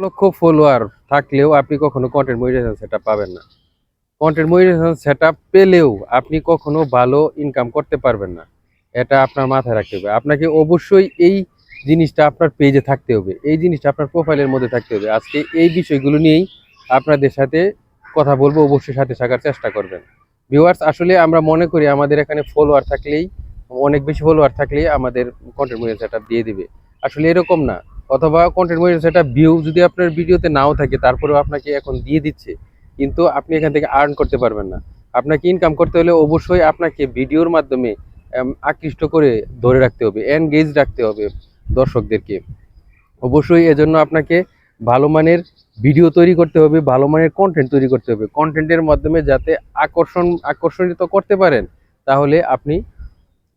লক্ষ ফলোয়ার থাকলেও আপনি কখনো কন্টেন্ট মনিটাইজেশন সেটা পাবেন না। কন্টেন্ট মনিটাইজেশন সেটা পেলেও আপনি কখনো ভালো ইনকাম করতে পারবেন না। এটা আপনার মাথায় রাখতে হবে। আপনাকে অবশ্যই এই জিনিসটা আপনার পেজে থাকতে হবে। এই জিনিসটা আপনার প্রোফাইলের মধ্যে থাকতে হবে। আজকে এই বিষয়গুলো নিয়েই আপনাদের সাথে কথা বলব। অবশ্যই সাথে থাকার চেষ্টা করবেন। ভিউয়ার্স আসলে আমরা মনে করি আমাদের এখানে ফলোয়ার থাকলেই, অনেক বেশি ফলোয়ার থাকলেই আমাদের কন্টেন্ট মনিটাইজেশন সেটা দিয়ে দিবে। আসলে এরকম না। অথবা কন্টেন্ট মনিটাইজেশন সেটা ভিউ যদি আপনার ভিডিওতে নাও থাকে, তারপরেও আপনাকে এখন দিয়ে দিচ্ছে, কিন্তু আপনি এখান থেকে আর্ন করতে পারবেন না। আপনাকে ইনকাম করতে হলে অবশ্যই আপনাকে ভিডিওর মাধ্যমে আকৃষ্ট করে ধরে রাখতে হবে এনগেজ রাখতে হবে দর্শকদেরকে। অবশ্যই এজন্য আপনাকে ভালো মানের ভিডিও তৈরি করতে হবে, ভালো মানের কন্টেন্ট তৈরি করতে হবে। কন্টেন্টের মাধ্যমে যাতে আকর্ষণ, আকর্ষণিত করতে পারেন, তাহলে আপনি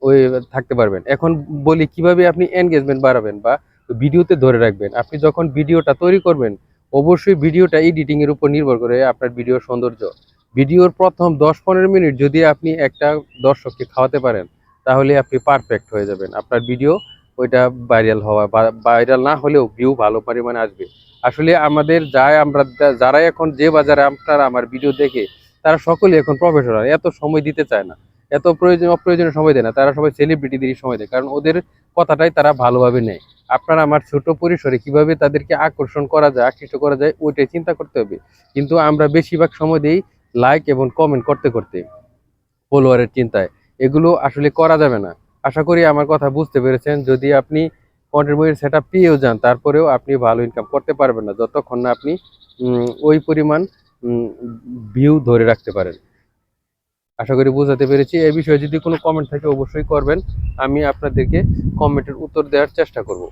ওই থাকতে পারবেন। এখন বলি কীভাবে আপনি এনগেজমেন্ট বাড়াবেন বা ভিডিওতে ধরে রাখবেন। আপনি যখন ভিডিওটা তৈরি করবেন, অবশ্যই ভিডিওটা এডিটিং এর উপর নির্ভর করে আপনার ভিডিওর সৌন্দর্য। ভিডিওর প্রথম দশ পনেরো মিনিট যদি আপনি একটা দর্শককে খাওয়াতে পারেন, তাহলে আপনি পারফেক্ট হয়ে যাবেন। আপনার ভিডিও ওইটা ভাইরাল হওয়া ভাইরাল না হলেও ভিউ ভালো পরিমাণে আসবে। আসলে আমাদের যাই আমরা, যারাই এখন যে বাজারে আপনারা আমার ভিডিও দেখে, তারা সকলে এখন প্রফেশনাল এত সময় দিতে চায় না। এত প্রয়োজন, অপ্রয়োজনীয় সময় দেয় না। তারা সবাই সেলিব্রিটিদেরই সময় দেয়। কারণ ওদের কথাটাই তারা ভালোভাবে নেয়। আপনার আমার ছোট পরিসরে কীভাবে তাদেরকে আকর্ষণ করা যায়, আকৃষ্ট করা যায়, ওইটাই চিন্তা করতে হবে। কিন্তু আমরা বেশিরভাগ সময় দিই লাইক এবং কমেন্ট করতে করতে ফলোয়ারের চিন্তায়। এগুলো আসলে করা যাবে না। আশা করি আমার কথা বুঝতে পেরেছেন। যদি আপনি কন্টেন্ট বইয়ের সেটা পেয়েও যান, তারপরেও আপনি ভালো ইনকাম করতে পারবেন না, যতক্ষণ না আপনি ওই পরিমাণ ভিউ ধরে রাখতে পারেন। আশা করি বোঝাতে পেরেছি। এই বিষয়ে যদি কোনো কমেন্ট থাকে অবশ্যই করবেন। আমি আপনাদেরকে কমেন্টের উত্তর দেওয়ার চেষ্টা করব।